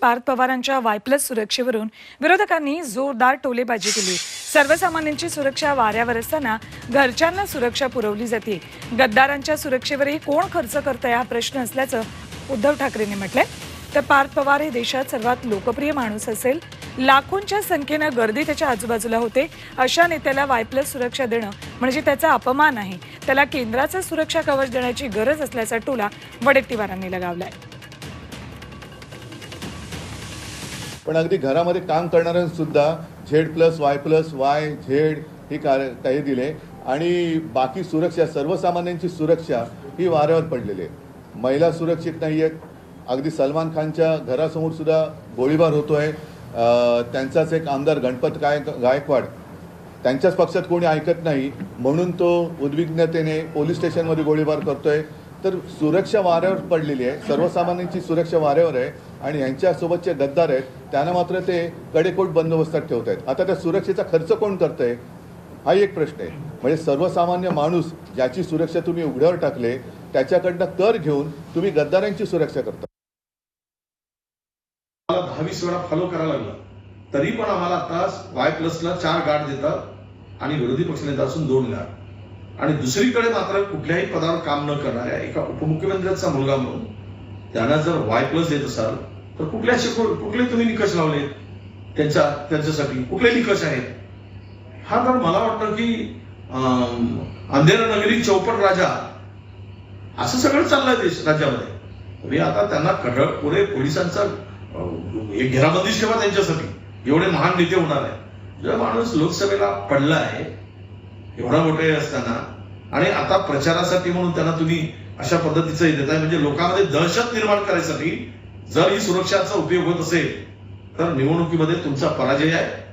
पार्थ पवारांच्या Y plus सुरक्षेवरून विरोधकांनी जोरदार टोलेबाजी केली. सर्वसामान्यांची सुरक्षा वाऱ्यावर असताना घरच्यांना सुरक्षा पुरवली जाते. गद्दारांच्या सुरक्षेवरही कोण खर्च करतंय हा प्रश्न असल्याचं उद्धव ठाकरेंनी म्हटलंय. तर पार्थ पवार हे देशात सर्वात लोकप्रिय माणूस असेल. लाखोंच्या संख्येनं गर्दी त्याच्या आजूबाजूला होते. अशा नेत्याला वाय प्लस सुरक्षा देणं म्हणजे त्याचा अपमान आहे. त्याला केंद्राचं सुरक्षा कवच देण्याची गरज असल्याचा टोला वडेट्टीवारांनी लगावलाय. पण अगदी घरामध्ये काम करणाऱ्यांसुद्धा Z plus Y plus Y Z ही कार्य काही दिले. आणि बाकी सुरक्षा सर्वसामान्यांची सुरक्षा ही वाऱ्यावर पडलेली आहे. महिला सुरक्षित नाही आहेत. अगदी सलमान खानच्या घरासमोर सुद्धा गोळीबार होतोय. आहे त्यांचाच एक आमदार गणपत गाय गायकवाड. त्यांच्याच पक्षात कोणी ऐकत नाही. म्हणून तो उद्विग्नतेने पोलीस स्टेशनमध्ये गोळीबार करतोय. तर सुरक्षा वाऱ्यावर पडलेली आहे. सर्वसामान्यांची सुरक्षा वाऱ्यावर आहे आणि यांच्यासोबतचे गद्दार आहेत. त्यांना मात्र ते कडेकोट बंदोबस्तात ठेवत आहेत. आता त्या सुरक्षेचा खर्च कोण करतंय? हा एक प्रश्न आहे. म्हणजे सर्वसामान्य माणूस ज्याची सुरक्षा तुम्ही उघड्यावर टाकले त्याच्याकडनं कर घेऊन तुम्ही गद्दारांची सुरक्षा करता. मला दहा वेळा फॉलो करायला लागला. तरी पण आम्हाला आता वाय प्लसला चार गाठ देतात आणि विरोधी पक्षनेता असून दोन गाठ आणि दुसरीकडे मात्र कुठल्याही पदावर काम न करणाऱ्या एका उपमुख्यमंत्र्यांचा मुलगा म्हणून त्यांना जर वाय प्लस देत असाल तर कुठल्या कुठले तुम्ही निकष लावले त्यांच्या त्यांच्यासाठी कुठले निकष आहेत? हा तर मला वाटतं की अंधेरा नगरी चौपट राजा असं सगळं चाललंय देश राज्यामध्ये. तुम्ही आता त्यांना कडक पुढे पोलिसांचा एक घेराबंदी ठेवा त्यांच्यासाठी. एवढे महान नेते होणार आहे जो माणूस लोकसभेला पडला आहे एवढा मोठे असताना आणि आता प्रचारासाठी म्हणून त्यांना तुम्ही अशा पद्धतीचं हे देताय म्हणजे लोकांमध्ये दहशत निर्माण करायसाठी जर ही सुरक्षाचा उपयोग होत असेल तर निवडणुकीमध्ये तुमचा पराजय आहे.